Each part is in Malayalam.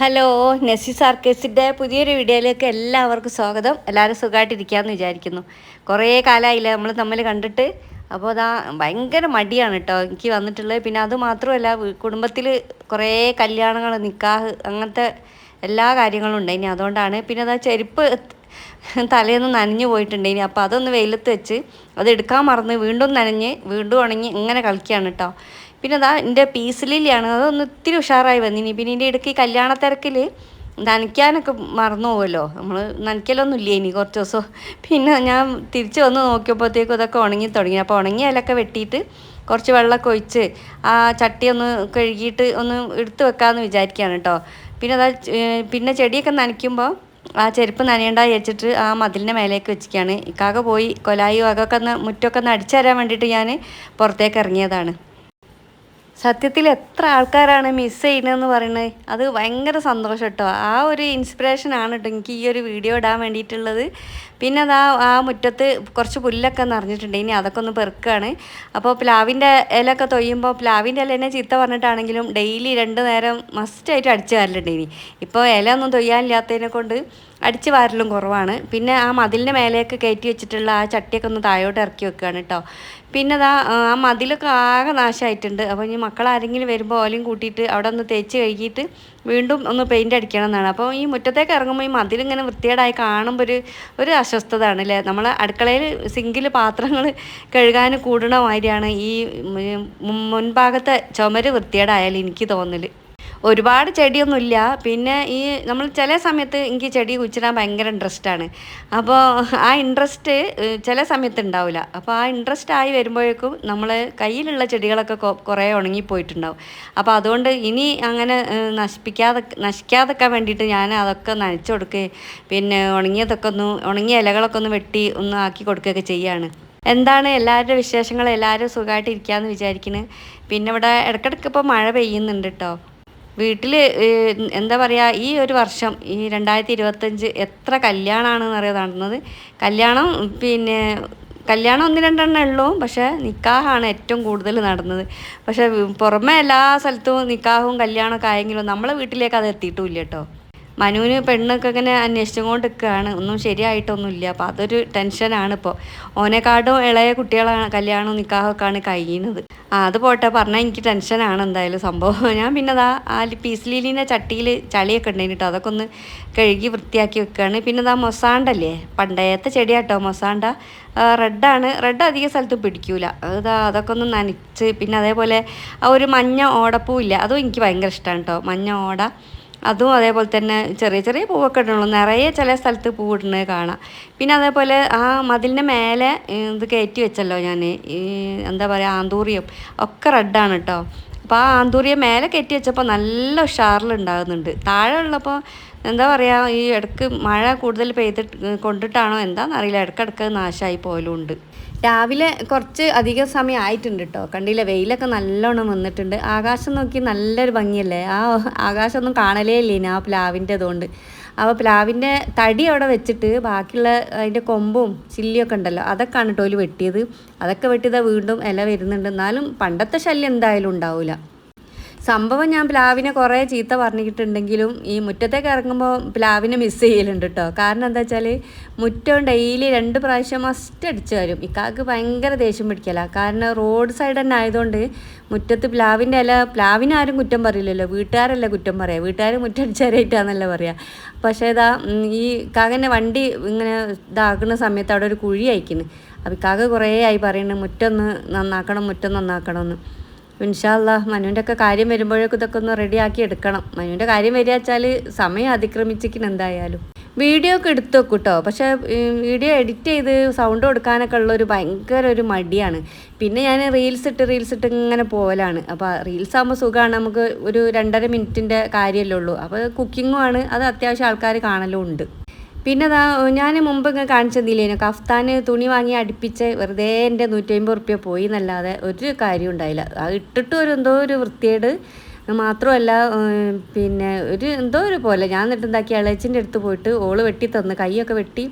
ഹലോ നെസി സർക്കേസിന്റെ പുതിയൊരു വീഡിയോയിലേക്ക് എല്ലാവർക്കും സ്വാഗതം. എല്ലാവരും സുഖമായിട്ടിരിക്കാമെന്ന് വിചാരിക്കുന്നു. കുറേ കാലമായില്ല നമ്മൾ തമ്മിൽ കണ്ടിട്ട്? അപ്പോൾ അതാ ഭയങ്കര മടിയാണ് കേട്ടോ. എനിക്ക് വന്നിട്ടുള്ളത്. പിന്നെ അത് മാത്രമല്ല കുടുംബത്തിൽ കുറേ കല്യാണങ്ങൾ നിക്കാഹ് അങ്ങനത്തെ എല്ലാ കാര്യങ്ങളും ഉണ്ട് ഇനി അതുകൊണ്ടാണ് പിന്നെ അതാ ചെരുപ്പ് തലേന്ന് നനഞ്ഞു പോയിട്ടുണ്ട് ഇനി അപ്പോൾ അതൊന്ന് വെയിലത്ത് വെച്ച് അത് എടുക്കാൻ മറന്ന് വീണ്ടും നനഞ്ഞ് വീണ്ടും ഉണങ്ങി ഇങ്ങനെ കളിക്കുകയാണ് കേട്ടോ. പിന്നെ അതാ എന്റെ പീസ് ലില്ലിയാണ് അതൊന്ന് ഇത്തിരി ഉഷാറായി വന്നിനി. പിന്നെ ഇതിന്റെ ഇടയ്ക്ക് കല്യാണ തിരക്കിൽ നനയ്ക്കാനൊക്കെ മറന്നു പോകുമല്ലോ നമ്മൾ നനയ്ക്കലൊന്നും ഇല്ല ഇനി കുറച്ച് ദിവസം. പിന്നെ ഞാൻ തിരിച്ച് വന്ന് നോക്കിയപ്പോഴത്തേക്കും അതൊക്കെ ഉണങ്ങി തുടങ്ങി. അപ്പോൾ ഉണങ്ങിയ ഇലൊക്കെ വെട്ടിയിട്ട് കുറച്ച് വെള്ളമൊക്കെ ഒഴിച്ച് ആ ചട്ടി ഒന്ന് കഴുകിയിട്ട് ഒന്ന് എടുത്ത് വെക്കാമെന്ന് വിചാരിക്കുകയാണ് കേട്ടോ. പിന്നെ അതാ പിന്നെ ചെടിയൊക്കെ നനയ്ക്കുമ്പോൾ ആ ചെരുപ്പ് നനയണ്ട വെച്ചിട്ട് ആ മതിലിന്റെ മേലേക്ക് വെച്ചിരിക്കുകയാണ്. ഇക്കാക പോയി കൊലായി അതൊക്കെ ഒന്ന് മുറ്റമൊക്കെ ഒന്ന് അടിച്ചു തരാൻ വേണ്ടിയിട്ട് ഞാൻ പുറത്തേക്ക് ഇറങ്ങിയതാണ്. സത്യത്തിൽ എത്ര ആൾക്കാരാണ് മിസ് ചെയ്യുന്നതെന്ന് പറയുന്നത് അത് ഭയങ്കര സന്തോഷം കേട്ടോ. ആ ഒരു ഇൻസ്പിറേഷൻ ആണ് കേട്ടോ എനിക്ക് ഈ ഒരു വീഡിയോ ഇടാൻ വേണ്ടിയിട്ടുള്ളത്. പിന്നെ അത് ആ ആ മുറ്റത്ത് കുറച്ച് പുല്ലൊക്കെ നിറഞ്ഞിട്ടുണ്ട്. ഇനി അതൊക്കെ ഒന്ന് പെറുക്കുകയാണ് അപ്പോൾ പ്ലാവിന്റെ ഇലയൊക്കെ തൊയ്യുമ്പോൾ പ്ലാവിന്റെ ഇല എന്നെ ചീത്ത പറഞ്ഞിട്ടാണെങ്കിലും ഡെയിലി രണ്ട് നേരം മസ്റ്റായിട്ട് അടിച്ചു വാരലുണ്ട് ഇനി. ഇപ്പോൾ ഇല ഒന്നും തൊയ്യാനില്ലാത്തതിനെ കൊണ്ട് അടിച്ച് വാരലും കുറവാണ്. പിന്നെ ആ മതിലിന്റെ മേലെയൊക്കെ കയറ്റി വെച്ചിട്ടുള്ള ആ ചട്ടിയൊക്കെ ഒന്ന് താഴോട്ട് ഇറക്കി വെക്കുകയാണ് കേട്ടോ പിന്നെ അതാ ആ മതിലൊക്കെ ആകെ നാശമായിട്ടുണ്ട് അപ്പോൾ ഇനി മക്കൾ ആരെങ്കിലും വരുമ്പോൾ ഓലയും കൂട്ടിയിട്ട് അവിടെ ഒന്ന് തേച്ച് കഴുകിയിട്ട് വീണ്ടും ഒന്ന് പെയിന്റ് അടിക്കണം എന്നാണ്. അപ്പോൾ ഈ മുറ്റത്തേക്ക് ഇറങ്ങുമ്പോൾ ഈ മതിലിങ്ങനെ വൃത്തികേടായി കാണുമ്പോൾ ഒരു ഒരു അസ്വസ്ഥതയാണ് അല്ലേ നമ്മൾ അടുക്കളയിൽ സിങ്കിൽ പാത്രങ്ങൾ കഴുകാൻ കൂടണ മാതിരിയാണ് ഈ മുൻഭാഗത്തെ ചുമര് വൃത്തികേടായാലും എനിക്ക് തോന്നൽ ഒരുപാട് ചെടിയൊന്നുമില്ല. പിന്നെ ഈ നമ്മൾ ചില സമയത്ത് എനിക്ക് ചെടി കുച്ചിടാൻ ഭയങ്കര ഇൻട്രസ്റ്റാണ്. അപ്പോൾ ആ ഇൻട്രസ്റ്റ് ചില സമയത്ത് ഉണ്ടാവില്ല. അപ്പോൾ ആ ഇൻട്രസ്റ്റ് ആയി വരുമ്പോഴേക്കും നമ്മൾ കയ്യിലുള്ള ചെടികളൊക്കെ കുറേ ഉണങ്ങിപ്പോയിട്ടുണ്ടാവും അപ്പോൾ അതുകൊണ്ട് ഇനി അങ്ങനെ നശിപ്പിക്കാതെ നശിക്കാതൊക്കെ വേണ്ടിയിട്ട് ഞാൻ അതൊക്കെ നനച്ചു കൊടുക്കുകയും പിന്നെ ഉണങ്ങിയതൊക്കെ ഒന്ന് ഉണങ്ങിയ ഇലകളൊക്കെ ഒന്ന് വെട്ടി ഒന്ന് ആക്കി കൊടുക്കുകയൊക്കെ ചെയ്യുകയാണ് എന്താണ് എല്ലാവരുടെ വിശേഷങ്ങൾ? എല്ലാവരും സുഖമായിട്ട് ഇരിക്കാമെന്ന് വിചാരിക്കുന്നത് പിന്നെ ഇവിടെ ഇടയ്ക്കിടയ്ക്ക് ഇപ്പോൾ മഴ പെയ്യുന്നുണ്ട് കേട്ടോ വീട്ടിൽ എന്താ പറയുക ഈ ഒരു വർഷം ഈ രണ്ടായിരത്തി ഇരുപത്തഞ്ച് എത്ര കല്യാണമാണെന്ന് അറിയാം നടന്നത്. കല്യാണം പിന്നെ കല്യാണം ഒന്ന് രണ്ടെണ്ണം ഉള്ളൂ പക്ഷേ നിക്കാഹാണ് ഏറ്റവും കൂടുതൽ നടന്നത്. പക്ഷേ പുറമെ എല്ലാ സ്ഥലത്തും നിക്കാഹും കല്യാണമൊക്കെ ആയെങ്കിലും നമ്മളെ വീട്ടിലേക്ക് അത് എത്തിയിട്ടുമില്ല കേട്ടോ. മനുവിന് പെണ്ണൊക്കെ ഇങ്ങനെ അന്വേഷിച്ചുകൊണ്ട് നിൽക്കുകയാണ്. ഒന്നും ശരിയായിട്ടൊന്നുമില്ല. അപ്പോൾ അതൊരു ടെൻഷനാണ് ഇപ്പോൾ ഓനെക്കാട്ടും ഇളയ കുട്ടികളാണ് കല്യാണവും നിക്കാഹൊക്കെയാണ് കഴിയുന്നത്. ആ അത് പോട്ടെ. പറഞ്ഞാൽ എനിക്ക് ടെൻഷനാണ് എന്തായാലും സംഭവം. ഞാൻ പിന്നെ അതാ ആ പീസ് ലീലിന്റെ ചട്ടിയിൽ ചളിയൊക്കെ ഉണ്ടായിരുന്നു കേട്ടോ അതൊക്കെ ഒന്ന് കഴുകി വൃത്തിയാക്കി വെക്കുകയാണ് പിന്നെ അതാ മൊസാണ്ടല്ലേ? പണ്ടേത്തെ ചെടിയാട്ടോ മൊസാണ്ട. റെഡാണ്. റെഡ് അധിക സ്ഥലത്ത് പിടിക്കൂല. അതാ അതൊക്കെ ഒന്ന് നനച്ച്. പിന്നെ അതേപോലെ ആ ഒരു മഞ്ഞ ഓടപ്പൂ ഇല്ല അതും എനിക്ക് ഭയങ്കര ഇഷ്ടമാണ് കേട്ടോ മഞ്ഞ ഓട. അതും അതേപോലെ തന്നെ ചെറിയ ചെറിയ പൂവൊക്കെ ഇടണുള്ളൂ. നിറയെ ചില സ്ഥലത്ത് പൂവിടുന്നത് കാണാം. പിന്നെ അതേപോലെ ആ മതിലിന്റെ മേലെ ഇത് കയറ്റി വെച്ചല്ലോ ഞാൻ ഈ എന്താ പറയുക ആന്തൂറിയും. ഒക്കെ റെഡാണ് കേട്ടോ അപ്പോൾ ആ ആന്തൂറിയം മേലെ കയറ്റി വെച്ചപ്പോൾ നല്ല ഉഷാറിലുണ്ടാകുന്നുണ്ട് താഴെ ഉള്ളപ്പോൾ എന്താ പറയുക ഈ ഇടയ്ക്ക് മഴ കൂടുതൽ പെയ്തിട്ട് കൊണ്ടിട്ടാണോ എന്താണെന്നറിയില്ല ഇടക്കിടക്ക് നാശമായി പോലും ഉണ്ട് രാവിലെ കുറച്ച് അധികം സമയം ആയിട്ടുണ്ട് കേട്ടോ കണ്ടില്ല? വെയിലൊക്കെ നല്ലോണം വന്നിട്ടുണ്ട്. ആകാശം നോക്കി നല്ലൊരു ഭംഗിയല്ലേ? ആ ആകാശമൊന്നും കാണലേ ഇല്ല ഇനി ആ പ്ലാവിന്റെ അതുകൊണ്ട് അപ്പോൾ പ്ലാവിന്റെ തടി അവിടെ വെച്ചിട്ട് ബാക്കിയുള്ള അതിന്റെ കൊമ്പും ചില്ലിയൊക്കെ ഉണ്ടല്ലോ അതൊക്കെയാണ് കേട്ടോ വെട്ടിയത്. അതൊക്കെ വെട്ടിയതാണ് വീണ്ടും ഇല വരുന്നുണ്ട്. എന്നാലും പണ്ടത്തെ ശല്യം എന്തായാലും ഉണ്ടാവില്ല സംഭവം ഞാൻ പ്ലാവിനെ കുറേ ചീത്ത പറഞ്ഞിട്ടുണ്ടെങ്കിലും ഈ മുറ്റത്തേക്ക് ഇറങ്ങുമ്പോൾ പ്ലാവിനെ മിസ് ചെയ്യലുണ്ട് കേട്ടോ കാരണം എന്താ വെച്ചാൽ മുറ്റം ഡെയിലി രണ്ട് പ്രാവശ്യം മസ്റ്റ് അടിച്ചു വരും. ഇക്കാക്ക് ഭയങ്കര ദേഷ്യം പിടിക്കല. കാരണം റോഡ് സൈഡ് തന്നെ ആയതുകൊണ്ട് മുറ്റത്ത് പ്ലാവിന്റെ ഇല പ്ലാവിനാരും കുറ്റം പറയില്ലല്ലോ. വീട്ടുകാരല്ലേ കുറ്റം പറയാം. വീട്ടുകാർ മുറ്റടിച്ചാരായിട്ടാണെന്നല്ല പറയുക പക്ഷേ ഇതാ ഈ കാകന്റെ വണ്ടി ഇങ്ങനെ ഇതാക്കുന്ന സമയത്ത് അവിടെ ഒരു കുഴി അയക്കുന്നു അപ്പം കാക കുറേ ആയി പറയുന്നത് മുറ്റൊന്ന് നന്നാക്കണം മുറ്റം നന്നാക്കണം എന്ന് ഇൻഷാല്ല മനുവിന്റെ ഒക്കെ കാര്യം വരുമ്പോഴേക്കും ഇതൊക്കെ ഒന്ന് റെഡിയാക്കി എടുക്കണം. മനുവിന്റെ കാര്യം വരിക വെച്ചാൽ സമയം അതിക്രമിച്ചിരിക്കണം എന്തായാലും. വീഡിയോ ഒക്കെ എടുത്തു വെക്കും കേട്ടോ പക്ഷേ വീഡിയോ എഡിറ്റ് ചെയ്ത് സൗണ്ട് കൊടുക്കാനൊക്കെ ഉള്ള ഒരു ഭയങ്കര ഒരു മടിയാണ്. പിന്നെ ഞാൻ റീൽസ് ഇട്ട് റീൽസ് ഇട്ട് ഇങ്ങനെ പോകലാണ് അപ്പോൾ റീൽസ് ആകുമ്പോൾ സുഖമാണ് നമുക്ക് ഒരു രണ്ടര മിനിറ്റിന്റെ കാര്യമല്ലേ ഉള്ളൂ. അപ്പോൾ കുക്കിങ്ങും ആണ്. അത് അത്യാവശ്യം ആൾക്കാർ കാണലും ഉണ്ട്. പിന്നെ ഞാൻ മുമ്പ് ഇങ്ങനെ കാണിച്ചതില്ലേനു കഫ്താൻ തുണി വാങ്ങി അടുപ്പിച്ച് വെറുതെ എന്റെ നൂറ്റമ്പത് റുപ്യ പോയി എന്നല്ലാതെ ഒരു കാര്യം ഉണ്ടായില്ല. അത് ഇട്ടിട്ട് ഒരു എന്തോ ഒരു വൃത്തിയേട് മാത്രമല്ല പിന്നെ ഒരു എന്തോ ഒരു പോലെ. ഞാൻ എന്നിട്ട് എന്താക്കി അടുത്ത് പോയിട്ട് ഓൾ വെട്ടി തന്ന് കൈയൊക്കെ വെട്ടി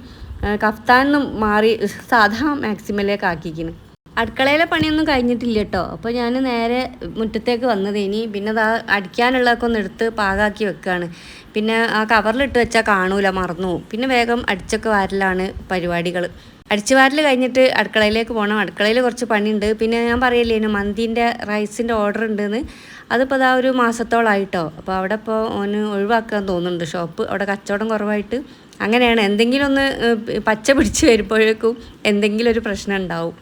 കഫ്താനും മാറി സാധാ മാക്സിമലേക്ക് ആക്കിക്കുന്നു അടുക്കളയിലെ പണിയൊന്നും കഴിഞ്ഞിട്ടില്ല കേട്ടോ അപ്പോൾ ഞാൻ നേരെ മുറ്റത്തേക്ക് വന്നത് ഇനി പിന്നെ അത് അടിക്കാനുള്ളതൊക്കെ ഒന്ന് എടുത്ത് പാകാക്കി വെക്കുകയാണ് പിന്നെ ആ കവറിലിട്ട് വെച്ചാൽ കാണൂല മറന്നു പിന്നെ വേഗം അടിച്ചൊക്കെ വാരലാണ് പരിപാടികൾ അടിച്ചു വാരൽ കഴിഞ്ഞിട്ട് അടുക്കളയിലേക്ക് പോകണം അടുക്കളയിൽ കുറച്ച് പണിയുണ്ട്. പിന്നെ ഞാൻ പറയില്ലേനു മന്തിന്റെ റൈസിന്റെ ഓർഡർ ഉണ്ടെന്ന്. അതിപ്പോൾ അതാ ഒരു മാസത്തോളായിട്ടോ അപ്പോൾ അവിടെ ഇപ്പോൾ ഓന് ഒഴിവാക്കാൻ തോന്നുന്നുണ്ട്. ഷോപ്പ് അവിടെ കച്ചവടം കുറവായിട്ട് അങ്ങനെയാണ്. എന്തെങ്കിലും ഒന്ന് പച്ച പിടിച്ച് വരുമ്പോഴേക്കും എന്തെങ്കിലും ഒരു പ്രശ്നം ഉണ്ടാവും.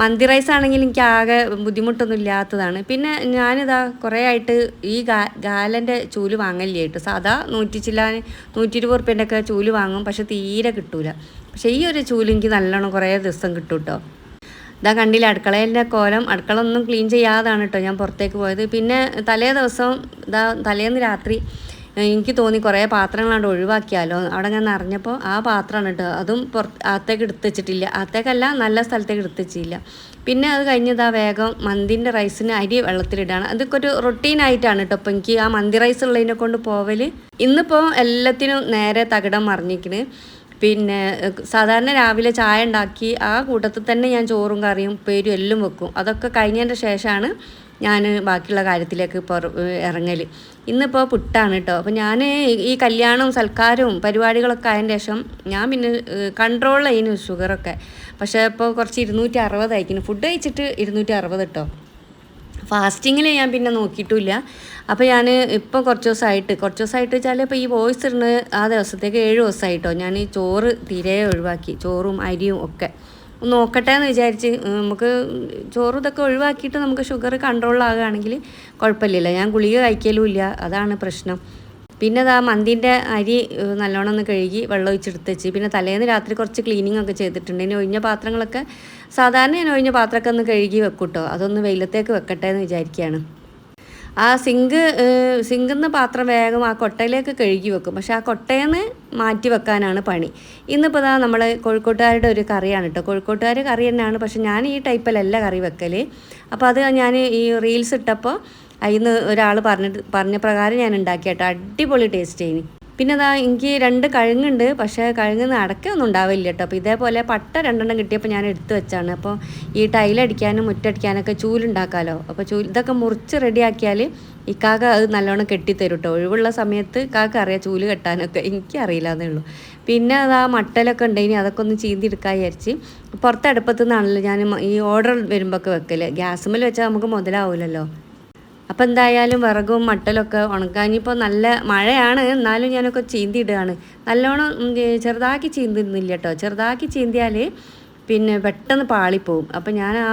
മന്തി റൈസ് ആണെങ്കിൽ എനിക്ക് ആകെ ബുദ്ധിമുട്ടൊന്നും ഇല്ലാത്തതാണ്. പിന്നെ ഞാനിതാ കുറേ ആയിട്ട് ഈ ഗാ ഗാലന്റെ ചൂൽ വാങ്ങലില്ല കേട്ടോ. സാധാ നൂറ്റി ചില്ലാൻ നൂറ്റി ഇരുപത് റുപ്യന്റെ ഒക്കെ ചൂൽ വാങ്ങും പക്ഷെ തീരെ കിട്ടൂല. പക്ഷെ ഈ ഒരു ചൂൽ എനിക്ക് നല്ലോണം കുറേ ദിവസം കിട്ടും കേട്ടോ. ഇതാ കണ്ടില്ല അടുക്കളയിലെ കോലം അടുക്കള ഒന്നും ക്ലീൻ ചെയ്യാതാണ് കേട്ടോ ഞാൻ പുറത്തേക്ക് പോയത്. പിന്നെ തലേ ദിവസം ഇതാ തലേന്ന് രാത്രി എനിക്ക് തോന്നി കുറേ പാത്രങ്ങളാണ്ട് ഒഴിവാക്കിയാലോ. അവിടെ ഞാൻ നിറഞ്ഞപ്പോൾ ആ പാത്രമാണ് കേട്ടോ. അതും പുറത്ത് അകത്തേക്ക് എടുത്ത് വെച്ചിട്ടില്ല. അകത്തേക്കല്ല നല്ല സ്ഥലത്തേക്ക് എടുത്ത് വെച്ചില്ല. പിന്നെ അത് കഴിഞ്ഞതാ വേഗം മന്തിന്റെ റൈസിന് അരി വെള്ളത്തിലിടാണ്. അതൊക്കെ ഒരു റൊട്ടീനായിട്ടാണ് കേട്ടോ അപ്പോൾ എനിക്ക് ആ മന്തി റൈസ് ഉള്ളതിനെ കൊണ്ട് പോവൽ ഇന്നിപ്പോൾ എല്ലാത്തിനും നേരെ തകിടം മറിഞ്ഞിക്കണ് പിന്നെ സാധാരണ രാവിലെ ചായ ഉണ്ടാക്കി ആ കൂട്ടത്തിൽ തന്നെ ഞാൻ ചോറും കറിയും പേരും എല്ലാം വെക്കും. അതൊക്കെ കഴിഞ്ഞതിന്റെ ശേഷമാണ് ഞാൻ ബാക്കിയുള്ള കാര്യത്തിലേക്ക് പുറ ഇറങ്ങൽ ഇന്നിപ്പോൾ പുട്ടാണ് കേട്ടോ അപ്പോൾ ഞാൻ ഈ കല്യാണവും സൽക്കാരവും പരിപാടികളൊക്കെ ആയതിന് ശേഷം ഞാൻ പിന്നെ കൺട്രോൾ ചെയ്യുന്നു ഷുഗറൊക്കെ പക്ഷേ ഇപ്പോൾ കുറച്ച് ഇരുന്നൂറ്റി അറുപത് അയക്കുന്നു ഫുഡ് കഴിച്ചിട്ട് ഇരുന്നൂറ്റി അറുപത് കേട്ടോ ഫാസ്റ്റിങ്ങിൽ ഞാൻ പിന്നെ നോക്കിയിട്ടില്ല അപ്പോൾ ഞാൻ ഇപ്പോൾ കുറച്ച് ദിവസമായിട്ട് കുറച്ച് ദിവസമായിട്ട് വെച്ചാൽ ഇപ്പോൾ ഈ വോയിസ് ഇടുന്നത് ആ ദിവസത്തേക്ക് ഏഴ് ദിവസമായിട്ടോ ഞാൻ ചോറ് തീരെ ഒഴിവാക്കി ചോറും അരിയും ഒക്കെ. നോക്കട്ടെ എന്ന് വിചാരിച്ച് നമുക്ക് ചോറ് ഇതൊക്കെ ഒഴിവാക്കിയിട്ട് നമുക്ക് ഷുഗർ കൺട്രോൾ കൺട്രോളിലാകുകയാണെങ്കിൽ കുഴപ്പമില്ലല്ലോ. ഞാൻ ഗുളിക കഴിക്കലും ഇല്ല അതാണ് പ്രശ്നം. പിന്നെ അതാ മന്തിന്റെ അരി നല്ലോണം ഒന്ന് കഴുകി വെള്ളം ഒഴിച്ചെടുത്ത് വെച്ച്. പിന്നെ തലേന്ന് രാത്രി കുറച്ച് ക്ലീനിങ് ഒക്കെ ചെയ്തിട്ടുണ്ട്. ഇനി ഒഴിഞ്ഞ പാത്രങ്ങളൊക്കെ സാധാരണ ഞാൻ ഒഴിഞ്ഞ പാത്രമൊക്കെ ഒന്ന് കഴുകി വെക്കൂട്ടോ. കേട്ടോ അതൊന്ന് വെയിലത്തേക്ക് വെക്കട്ടെ എന്ന് വിചാരിക്കുകയാണ്. ആ സിങ്ക് സിങ്കിന്ന് പാത്രം വേഗം ആ കൊട്ടയിലേക്ക് കഴുകി വെക്കും. പക്ഷെ ആ കൊട്ടയിൽ നിന്ന് മാറ്റി വെക്കാനാണ് പണി. ഇന്നിപ്പോൾ ഇതാ നമ്മൾ കോഴിക്കോട്ടുകാരുടെ ഒരു കറിയാണ് കേട്ടോ കോഴിക്കോട്ടുകാർ കറി തന്നെയാണ്. പക്ഷെ ഞാൻ ഈ ടൈപ്പിലല്ല കറി വെക്കൽ അപ്പോൾ അത് ഞാൻ ഈ റീൽസ് ഇട്ടപ്പോൾ അതിൽ നിന്ന് ഒരാൾ പറഞ്ഞിട്ട് പറഞ്ഞ പ്രകാരം ഞാൻ ഉണ്ടാക്കി കേട്ടോ അടിപൊളി ടേസ്റ്റ് ചെയ്യുന്നു പിന്നെ അതാ എനിക്ക് രണ്ട് കഴുങ്ങുണ്ട്. പക്ഷേ കഴുങ്ങുന്ന അടക്കൊന്നും ഉണ്ടാവില്ല കേട്ടോ. അപ്പോൾ ഇതേപോലെ പട്ട രണ്ടെണ്ണം കിട്ടിയപ്പോൾ ഞാൻ എടുത്തു വെച്ചാണ്. അപ്പോൾ ഈ ടൈലടിക്കാനും മുറ്റടിക്കാനൊക്കെ ചൂലുണ്ടാക്കാമല്ലോ അപ്പോൾ ചൂൽ ഇതൊക്കെ മുറിച്ച് റെഡിയാക്കിയാൽ ഇക്കാക്ക അത് നല്ലോണം കെട്ടിത്തരും കേട്ടോ. ഒഴിവുള്ള സമയത്ത് ഇക്കാക്ക അറിയാം ചൂൽ കെട്ടാനൊക്കെ. എനിക്ക് എന്നേ ഉള്ളൂ. പിന്നെ അതാ മട്ടലൊക്കെ ഉണ്ടെങ്കിൽ അതൊക്കെ ഒന്ന് ചീന്തിയെടുക്കാൻ വിചാരിച്ച്. പുറത്തടുപ്പത്തു നിന്നാണല്ലോ ഞാൻ ഈ ഓർഡർ വരുമ്പോഴൊക്കെ വെക്കൽ ഗ്യാസുമ്മൽ വെച്ചാൽ നമുക്ക് മുതലാവില്ലല്ലോ അപ്പം എന്തായാലും വിറകും മട്ടലൊക്കെ ഉണക്കാനിപ്പോൾ നല്ല മഴയാണ്. എന്നാലും ഞാനൊക്കെ ചീന്തിയിടുകയാണ്. നല്ലോണം ചെറുതാക്കി ചീന്തുന്നില്ല കേട്ടോ ചെറുതാക്കി ചീന്തിയാൽ പിന്നെ പെട്ടെന്ന് പാളിപ്പോവും. അപ്പം ഞാൻ ആ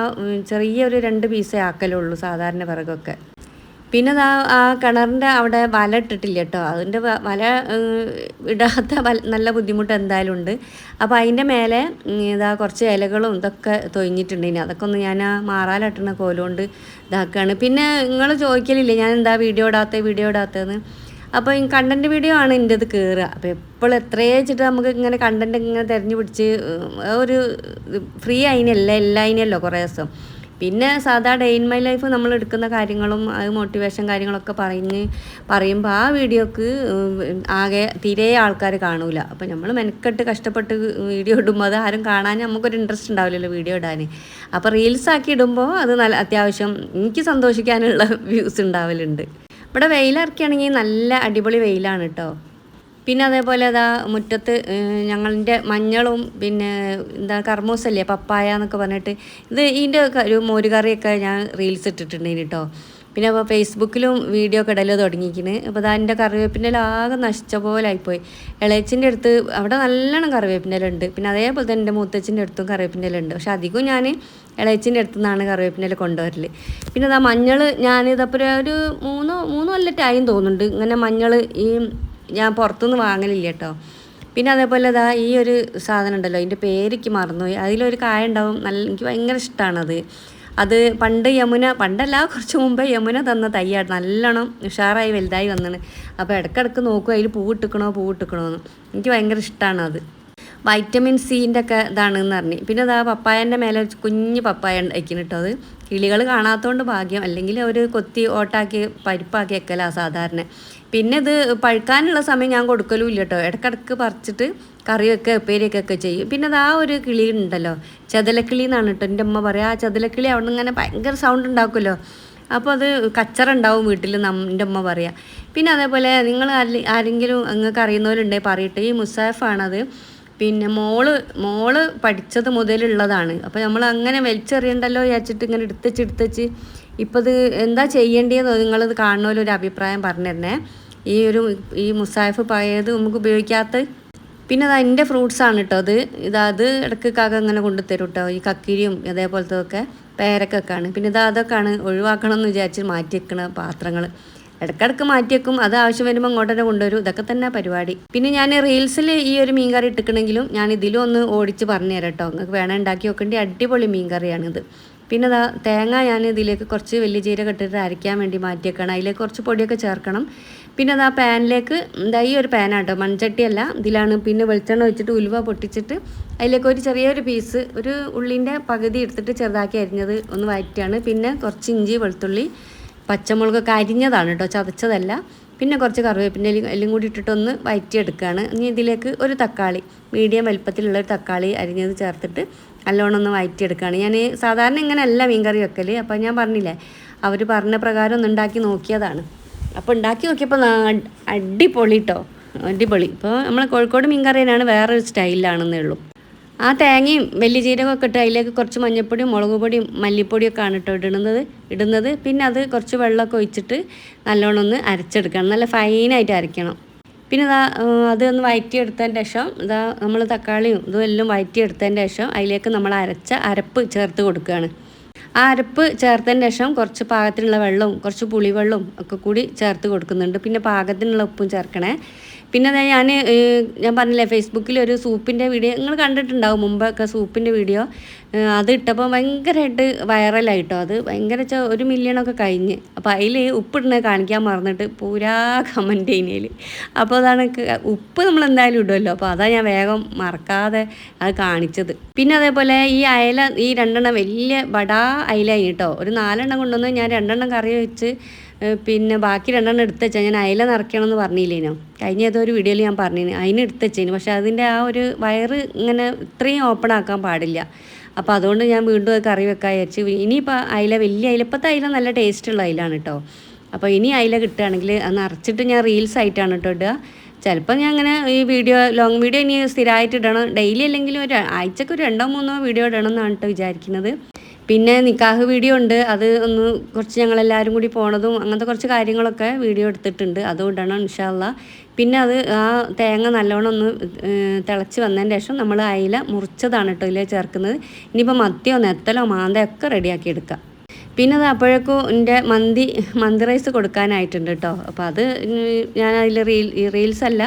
ചെറിയൊരു രണ്ട് പീസേ ആക്കലുള്ളൂ സാധാരണ വിറകൊക്കെ. പിന്നെ ആ കിണറിന്റെ അവിടെ വല ഇട്ടിട്ടില്ല കേട്ടോ അതിന്റെ വല ഇടാത്ത നല്ല ബുദ്ധിമുട്ട് എന്തായാലും ഉണ്ട്. അപ്പോൾ അതിന്റെ മേലെ ഇതാ കുറച്ച് ഇലകളും ഇതൊക്കെ തൊഴിഞ്ഞിട്ടുണ്ട് ഇനി അതൊക്കെ ഒന്ന് ഞാൻ ആ മാറാലിട്ടുന്ന കോലുകൊണ്ട് ഇതാക്കുകയാണ് പിന്നെ നിങ്ങൾ ചോദിക്കലില്ലേ ഞാൻ എന്താ വീഡിയോ ഇടാത്ത വീഡിയോ ഇടാത്തതെന്ന് അപ്പോൾ ഈ കണ്ടന്റ് വീഡിയോ ആണ് എന്റെ ഇത് കയറുക അപ്പോൾ എപ്പോഴും എത്രയേ വെച്ചിട്ട് നമുക്ക് ഇങ്ങനെ കണ്ടന്റ് ഇങ്ങനെ തിരഞ്ഞു പിടിച്ച് ഒരു ഫ്രീ ആയിനല്ല എല്ലാ അതിനല്ലോ കുറേ ദിവസം. പിന്നെ സാധാ ഡേ ഇൻ മൈ ലൈഫ് നമ്മൾ എടുക്കുന്ന കാര്യങ്ങളും അത് മോട്ടിവേഷൻ കാര്യങ്ങളൊക്കെ പറഞ്ഞ് പറയുമ്പോൾ ആ വീഡിയോക്ക് ആകെ തീരെ ആൾക്കാർ കാണൂല. അപ്പോൾ നമ്മൾ മെനക്കെട്ട് കഷ്ടപ്പെട്ട് വീഡിയോ ഇടുമ്പോൾ അത് ആരും കാണാൻ നമുക്കൊരു ഇൻട്രസ്റ്റ് ഉണ്ടാവില്ലല്ലോ വീഡിയോ ഇടാൻ അപ്പോൾ റീൽസ് ആക്കി ഇടുമ്പോൾ അത് നല്ല അത്യാവശ്യം എനിക്ക് സന്തോഷിക്കാനുള്ള വ്യൂസ് ഉണ്ടാവലുണ്ട്. ഇവിടെ വെയിലിറക്കുകയാണെങ്കിൽ നല്ല അടിപൊളി വെയിലാണ് കേട്ടോ പിന്നെ അതേപോലെ അതാ മുറ്റത്ത് ഞങ്ങളുടെ മഞ്ഞളും പിന്നെ എന്താ കർമ്മൂസല്ലേ പപ്പായ എന്നൊക്കെ പറഞ്ഞിട്ട് ഇത് ഇതിന്റെ ഒരു മോരുകറിയൊക്കെ ഞാൻ റീൽസ് ഇട്ടിട്ടുണ്ട് കേട്ടോ പിന്നെ അപ്പോൾ ഫേസ്ബുക്കിലും വീഡിയോ ഒക്കെ ഇടലോ തുടങ്ങിയിരിക്കുന്നത് അപ്പോൾ അതാ എന്റെ കറിവേപ്പിന്റെ ആകെ നശിച്ച പോലെ ആയിപ്പോയി. ഇളയച്ചിന്റെ അടുത്ത് അവിടെ നല്ലോണം കറിവേപ്പിന്റെ ഉണ്ട്. പിന്നെ അതേപോലെ തന്നെ എന്റെ മൂത്തച്ഛന്റെ അടുത്തും കറിവേപ്പിന്റെ ഉണ്ട്. പക്ഷെ അധികവും ഞാൻ ഇളയച്ചിന്റെ അടുത്തു നിന്നാണ് കറിവേപ്പിന്റെ കൊണ്ടുവരൽ പിന്നെ അതാ മഞ്ഞൾ ഞാനിതപ്പോൾ ഒരു മൂന്നോ മൂന്നോ കൊല്ലറ്റായും തോന്നുന്നുണ്ട്. ഇങ്ങനെ മഞ്ഞൾ ഈ ഞാൻ പുറത്തുനിന്ന് വാങ്ങലില്ല കേട്ടോ പിന്നെ അതേപോലെ അതാ ഈ ഒരു സാധനം ഉണ്ടല്ലോ അതിന്റെ പേരിക്ക് മറന്നുപോയി. അതിലൊരു കായ ഉണ്ടാവും നല്ല എനിക്ക് ഭയങ്കര ഇഷ്ടമാണത് അത് പണ്ട് യമുന പണ്ടല്ല കുറച്ച് മുമ്പേ യമുന തന്ന തയ്യാണ് നല്ലോണം ഉഷാറായി വലുതായി വന്നാണ്. അപ്പോൾ ഇടയ്ക്കിടയ്ക്ക് നോക്കും അതിൽ പൂവിട്ടിക്കണോ പൂവിട്ടിക്കണോ എന്ന് എനിക്ക് ഭയങ്കര ഇഷ്ടമാണ് അത്. വൈറ്റമിൻ സീന്റെ ഒക്കെ ഇതാണെന്ന് പറഞ്ഞു. പിന്നെ അതാ പപ്പായന്റെ മേലെ കുഞ്ഞ് പപ്പായ ഉണ്ടാക്കിന് കേട്ടോ അത്. കിളികൾ കാണാത്തതുകൊണ്ട് ഭാഗ്യം. അല്ലെങ്കിൽ അവർ കൊത്തി ഓട്ടാക്കി പരിപ്പാക്കി വെക്കലാണ് സാധാരണ. പിന്നെ ഇത് പഴുക്കാനുള്ള സമയം ഞാൻ കൊടുക്കലും ഇല്ല കേട്ടോ ഇടക്കിടക്ക് പറിച്ചിട്ട് കറിയൊക്കെ ഉപ്പേരിയൊക്കെ ചെയ്യും. പിന്നെ അത് ആ ഒരു കിളി ഉണ്ടല്ലോ ചതലക്കിളി എന്നാണ് കേട്ടോ എന്റെ അമ്മ പറയുക ആ ചതലക്കിളി അവിടെ നിന്ന് ഇങ്ങനെ ഭയങ്കര സൗണ്ട് ഉണ്ടാക്കുമല്ലോ. അപ്പോൾ അത് കച്ചറ ഉണ്ടാവും വീട്ടിൽ എന്റെ അമ്മ പറയുക പിന്നെ അതേപോലെ നിങ്ങൾ ആരെങ്കിലും നിങ്ങൾക്ക് അറിയുന്നവരുണ്ടെങ്കിൽ പറയട്ടെ. ഈ മുസാഫാണത്. പിന്നെ മോൾ മോൾ പഠിച്ചത് മുതലുള്ളതാണ്. അപ്പോൾ നമ്മൾ അങ്ങനെ വലിച്ചെറിയണ്ടല്ലോ വിചാരിച്ചിട്ട് ഇങ്ങനെ എടുത്തച്ച് എടുത്തച്ച് ഇപ്പോൾ ഇത് എന്താ ചെയ്യേണ്ടതെന്ന് നിങ്ങളത് കാണുന്നതിൽ ഒരു അഭിപ്രായം പറഞ്ഞു തരണേ ഈ ഒരു ഈ മുസാഫ് പഴയത് നമുക്ക് ഉപയോഗിക്കാത്ത പിന്നെ അത് എന്റെ ആണ് കേട്ടോ അത്. ഇതത് ഇടയ്ക്ക് കാക്ക അങ്ങനെ കൊണ്ടു തരും കേട്ടോ ഈ കക്കിരിയും അതേപോലത്തെ ഒക്കെ പേരക്കൊക്കെയാണ് പിന്നെ ഇത് അതൊക്കെയാണ് ഒഴിവാക്കണം എന്ന് വിചാരിച്ച് മാറ്റി വെക്കണ പാത്രങ്ങൾ ഇടക്കിടക്ക് മാറ്റി വെക്കും അത് ആവശ്യം വരുമ്പോൾ അങ്ങോട്ട് തന്നെ കൊണ്ടുവരും. ഇതൊക്കെ തന്നെ പരിപാടി. പിന്നെ ഞാൻ റീൽസിൽ ഈ ഒരു മീൻ കറി ഇട്ടിക്കണമെങ്കിലും ഞാൻ ഇതിലും ഒന്ന് ഓടിച്ച് പറഞ്ഞു തരാം കേട്ടോ നിങ്ങൾക്ക് വേണം ഉണ്ടാക്കി വെക്കേണ്ടി അടിപൊളി മീൻ കറിയാണിത് പിന്നെ തേങ്ങ ഞാൻ ഇതിലേക്ക് കുറച്ച് വലിയ ജീരകം ഇട്ടിട്ട് അരയ്ക്കാൻ വേണ്ടി മാറ്റിയേക്കണം. അതിലേക്ക് കുറച്ച് പൊടിയൊക്കെ ചേർക്കണം. പിന്നെ അത് ആ പാനിലേക്ക് എന്താ ഈ ഒരു പാനാണ് പാനാട്ടോ മൺചട്ടിയല്ല ഇതിലാണ് പിന്നെ വെളിച്ചെണ്ണ വെച്ചിട്ട് ഉലുവ പൊട്ടിച്ചിട്ട് അതിലേക്ക് ഒരു ചെറിയൊരു പീസ് ഒരു ഉള്ളിന്റെ പകുതി എടുത്തിട്ട് ചെറുതാക്കി അരിഞ്ഞത് ഒന്ന് വഴറ്റിയാണ്. പിന്നെ കുറച്ച് ഇഞ്ചി വെളുത്തുള്ളി പച്ചമുളകൊക്കെ അരിഞ്ഞതാണ് കേട്ടോ ചതച്ചതല്ല. പിന്നെ കുറച്ച് കറിവേപ്പിന്റെ എല്ലാം കൂടി ഇട്ടിട്ടൊന്ന് വയറ്റിയെടുക്കുകയാണ് ഇനി ഇതിലേക്ക് ഒരു തക്കാളി മീഡിയം വലുപ്പത്തിലുള്ള ഒരു തക്കാളി അരിഞ്ഞത് ചേർത്തിട്ട് നല്ലോണം ഒന്ന് വയറ്റിയെടുക്കുകയാണ് ഞാൻ സാധാരണ ഇങ്ങനെയല്ല മീൻകറി വെക്കൽ അപ്പോൾ ഞാൻ പറഞ്ഞില്ലേ അവർ പറഞ്ഞ പ്രകാരം ഒന്ന് ഉണ്ടാക്കി നോക്കിയതാണ്. അപ്പോൾ ഉണ്ടാക്കി നോക്കിയപ്പോൾ അടിപൊളി കേട്ടോ അടിപൊളി. ഇപ്പോൾ നമ്മൾ കോഴിക്കോട് മീൻ കറി തന്നെയാണ് വേറൊരു സ്റ്റൈലിലാണെന്നേ ഉള്ളൂ. ആ തേങ്ങയും വലിയ ജീരകമൊക്കെ ഇട്ട് അതിലേക്ക് കുറച്ച് മഞ്ഞൾപ്പൊടിയും മുളക് പൊടിയും മല്ലിപ്പൊടിയൊക്കെ ആണ് കേട്ടോ ഇടുന്നത് ഇടുന്നത്. പിന്നെ അത് കുറച്ച് വെള്ളമൊക്കെ ഒഴിച്ചിട്ട് നല്ലോണം ഒന്ന് അരച്ചെടുക്കണം. നല്ല ഫൈനായിട്ട് അരയ്ക്കണം പിന്നെ ഇതാ അത് ഒന്ന് വയറ്റിയെടുത്തതിന്റെ ശേഷം ഇതാ നമ്മൾ തക്കാളിയും ഇതും എല്ലാം വയറ്റിയെടുത്തതിന്റെ ശേഷം അതിലേക്ക് നമ്മൾ അരച്ച അരപ്പ് ചേർത്ത് കൊടുക്കുകയാണ്. ആ അരപ്പ് ചേർത്തതിന് ശേഷം കുറച്ച് പാകത്തിനുള്ള വെള്ളവും കുറച്ച് പുളിവെള്ളവും ഒക്കെ കൂടി ചേർത്ത് കൊടുക്കുന്നുണ്ട്. പിന്നെ പാകത്തിനുള്ള ഉപ്പും ചേർക്കണേ. പിന്നെ അതായത് ഞാൻ ഞാൻ പറഞ്ഞില്ലേ ഫേസ്ബുക്കിൽ ഒരു സൂപ്പിന്റെ വീഡിയോ നിങ്ങൾ കണ്ടിട്ടുണ്ടാവും മുമ്പൊക്കെ സൂപ്പിന്റെ വീഡിയോ. അത് ഇട്ടപ്പോൾ ഭയങ്കരമായിട്ട് വൈറലായിട്ടോ അത് ഭയങ്കര ഒരു മില്യണൊക്കെ കഴിഞ്ഞ്. അപ്പോൾ അതിൽ ഉപ്പിടുന്നത് കാണിക്കാൻ മറന്നിട്ട് പൂരാ കമന്റ് ചെയ്യുന്നതിൽ അപ്പോൾ അതാണ് ഉപ്പ് നമ്മൾ എന്തായാലും ഇടുമല്ലോ അപ്പോൾ അതാണ് ഞാൻ വേഗം മറക്കാതെ അത് കാണിച്ചത്. പിന്നെ അതേപോലെ ഈ അയല ഈ രണ്ടെണ്ണം വലിയ ബടാ അയല കേട്ടോ ഒരു നാലെണ്ണം കൊണ്ടുവന്ന് ഞാൻ രണ്ടെണ്ണം കറി വെച്ച് പിന്നെ ബാക്കി രണ്ടെണ്ണം എടുത്ത് വെച്ചാൽ ഞാൻ അയല നിറയ്ക്കണമെന്ന് പറഞ്ഞില്ലേനോ? കഴിഞ്ഞ ഏതോ ഒരു വീഡിയോയിൽ ഞാൻ പറഞ്ഞിന്. അതിന് എടുത്ത് വെച്ചേന്. പക്ഷേ അതിന്റെ ആ ഒരു വയറ് ഇങ്ങനെ ഇത്രയും ഓപ്പൺ ആക്കാൻ പാടില്ല. അപ്പോൾ അതുകൊണ്ട് ഞാൻ വീണ്ടും അത് കറി വെക്കാൻ വിചാരിച്ചു ഇനിയിപ്പോൾ അയില വലിയ അയില. ഇപ്പോഴത്തെ അയില നല്ല ടേസ്റ്റുള്ള അയിലാണ് കേട്ടോ അപ്പോൾ ഇനി അയില കിട്ടുകയാണെങ്കിൽ അത് നിറച്ചിട്ട് ഞാൻ റീൽസ് ആയിട്ടാണ് കേട്ടോ ഇടുക. ചിലപ്പോൾ ഞാൻ അങ്ങനെ ഈ വീഡിയോ ലോങ് വീഡിയോ ഇനി സ്ഥിരമായിട്ട് ഇടണം. ഡെയിലി അല്ലെങ്കിൽ ഒരു ആഴ്ചക്ക് ഒരു രണ്ടോ മൂന്നോ വീഡിയോ ഇടണം എന്നാണ് കേട്ടോ വിചാരിക്കുന്നത്. പിന്നെ നിക്കാഹ് വീഡിയോ ഉണ്ട്. അത് ഒന്ന് കുറച്ച് ഞങ്ങളെല്ലാവരും കൂടി പോണതും അങ്ങനത്തെ കുറച്ച് കാര്യങ്ങളൊക്കെ വീഡിയോ എടുത്തിട്ടുണ്ട്. അതുകൊണ്ടാണ് ഇൻഷാല്ല പിന്നെ അത് ആ തേങ്ങ നല്ലോണം ഒന്ന് തിളച്ച് വന്നതിന് ശേഷം നമ്മൾ അയില മുറിച്ചതാണ് കേട്ടോ ഇതിൽ ചേർക്കുന്നത്. ഇനിയിപ്പോൾ മത്തിയോ നെത്തലോ മാന്തയോ ഒക്കെ റെഡിയാക്കി എടുക്കാം. പിന്നെ അത് അപ്പോഴേക്കും എന്റെ മന്തി മന്തി റൈസ് കൊടുക്കാനായിട്ടുണ്ട് കേട്ടോ. അപ്പോൾ അത് ഞാൻ അതിൽ റീൽ റീൽസ് അല്ല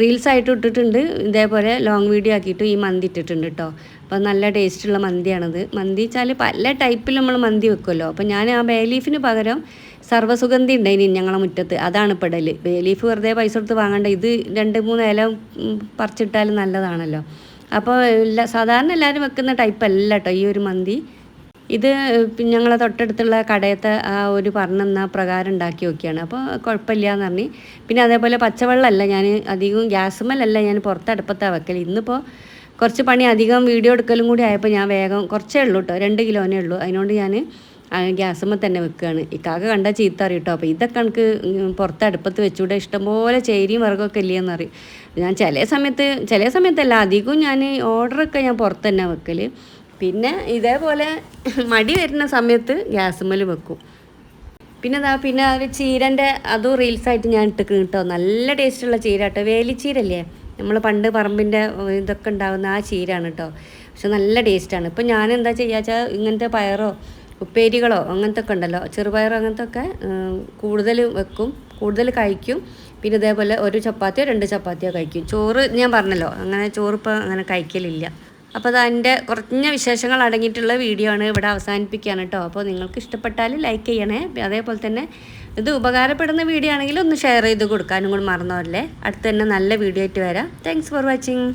റീൽസ് ആയിട്ട് ഇട്ടിട്ടുണ്ട്. ഇതേപോലെ ലോങ് വീഡിയോ ആക്കിയിട്ട് ഈ മന്തി ഇട്ടിട്ടുണ്ട് കേട്ടോ. അപ്പോൾ നല്ല ടേസ്റ്റുള്ള മന്തിയാണത്. മന്തി വെച്ചാൽ പല ടൈപ്പിൽ നമ്മൾ മന്തി വെക്കുമല്ലോ അപ്പോൾ ഞാൻ ആ ബേ ലീഫിന് പകരം സർവസുഗന്ധി ഉണ്ടായിനി ഞങ്ങളെ മുറ്റത്ത്. അതാണ് പെടൽ ബേ ലീഫ് വെറുതെ പൈസ കൊടുത്ത് വാങ്ങണ്ട. ഇത് രണ്ട് മൂന്ന് ഇല പറിച്ചിട്ടാലും നല്ലതാണല്ലോ. അപ്പോൾ എല്ലാ സാധാരണ എല്ലാവരും വെക്കുന്ന ടൈപ്പ് അല്ല കേട്ടോ ഈ ഒരു മന്തി. ഇത് ഞങ്ങളെ തൊട്ടടുത്തുള്ള കടയത്തെ ആ ഒരു പറഞ്ഞെന്ന പ്രകാരം ഉണ്ടാക്കി നോക്കിയാണ്. അപ്പോൾ കുഴപ്പമില്ല എന്ന് പറഞ്ഞ്. പിന്നെ അതേപോലെ പച്ചവെള്ളമല്ല ഞാൻ അധികം ഗ്യാസുമല്ലല്ല ഞാൻ പുറത്തടുപ്പത്താണ് വെക്കൽ ഇന്നിപ്പോൾ കുറച്ച് പണി അധികം വീഡിയോ എടുക്കലും കൂടി ആയപ്പോൾ ഞാൻ വേഗം കുറച്ചേ ഉള്ളൂ കേട്ടോ രണ്ട് കിലോനേ ഉള്ളൂ. അതിനോണ്ട് ഞാൻ ഗ്യാസുമ്മ തന്നെ വെക്കുകയാണ് ഇക്കാക്ക കണ്ട ചീത്ത അറിയും കേട്ടോ അപ്പോൾ ഇതൊക്കെ എനിക്ക് പുറത്ത് അടുപ്പത്ത് വെച്ചുകൂടെ ഇഷ്ടംപോലെ ചേരിയും വർഗമൊക്കെ ഇല്ലയെന്ന് അറിയും. ഞാൻ ചില സമയത്ത് ചില സമയത്തല്ല അധികവും ഞാൻ ഓർഡറൊക്കെ ഞാൻ പുറത്ത് തന്നെ വെക്കൽ പിന്നെ ഇതേപോലെ മടി വരുന്ന സമയത്ത് ഗ്യാസുമ്മൽ വെക്കും. പിന്നെ അതാ പിന്നെ ഒരു ചീരന്റെ അതും റീൽസായിട്ട് ഞാൻ ഇട്ട് കേട്ടോ നല്ല ടേസ്റ്റുള്ള ചീര കേട്ടോ വേലിച്ചീരല്ലേ? നമ്മൾ പണ്ട് പറമ്പിന്റെ ഇതൊക്കെ ഉണ്ടാകുന്ന ആ ചീരാണ് കേട്ടോ പക്ഷെ നല്ല ടേസ്റ്റാണ് ഇപ്പം ഞാൻ എന്താ ചെയ്യുക വെച്ചാൽ ഇങ്ങനത്തെ പയറോ ഉപ്പേരികളോ അങ്ങനത്തെ ഒക്കെ ഉണ്ടല്ലോ ചെറുപയറോ അങ്ങനത്തെ ഒക്കെ കൂടുതൽ വെക്കും കൂടുതൽ കഴിക്കും. പിന്നെ ഇതേപോലെ ഒരു ചപ്പാത്തിയോ രണ്ട് ചപ്പാത്തിയോ കഴിക്കും. ചോറ് ഞാൻ പറഞ്ഞല്ലോ അങ്ങനെ ചോറ് ഇപ്പോൾ അങ്ങനെ കഴിക്കലില്ല. അപ്പോൾ അതിന്റെ കുറഞ്ഞ വിശേഷങ്ങൾ അടങ്ങിയിട്ടുള്ള വീഡിയോ ആണ് ഇവിടെ അവസാനിപ്പിക്കുകയാണ് കേട്ടോ അപ്പോൾ നിങ്ങൾക്ക് ഇഷ്ടപ്പെട്ടാൽ ലൈക്ക് ചെയ്യണേ. അതേപോലെ തന്നെ ഇത് ഉപകാരപ്പെടുന്ന വീഡിയോ ആണെങ്കിൽ ഒന്ന് ഷെയർ ചെയ്ത് കൊടുക്കാനും കൂടി മറന്നവരല്ലേ അടുത്ത് തന്നെ നല്ല വീഡിയോ ആയിട്ട് വരാം. Thanks for watching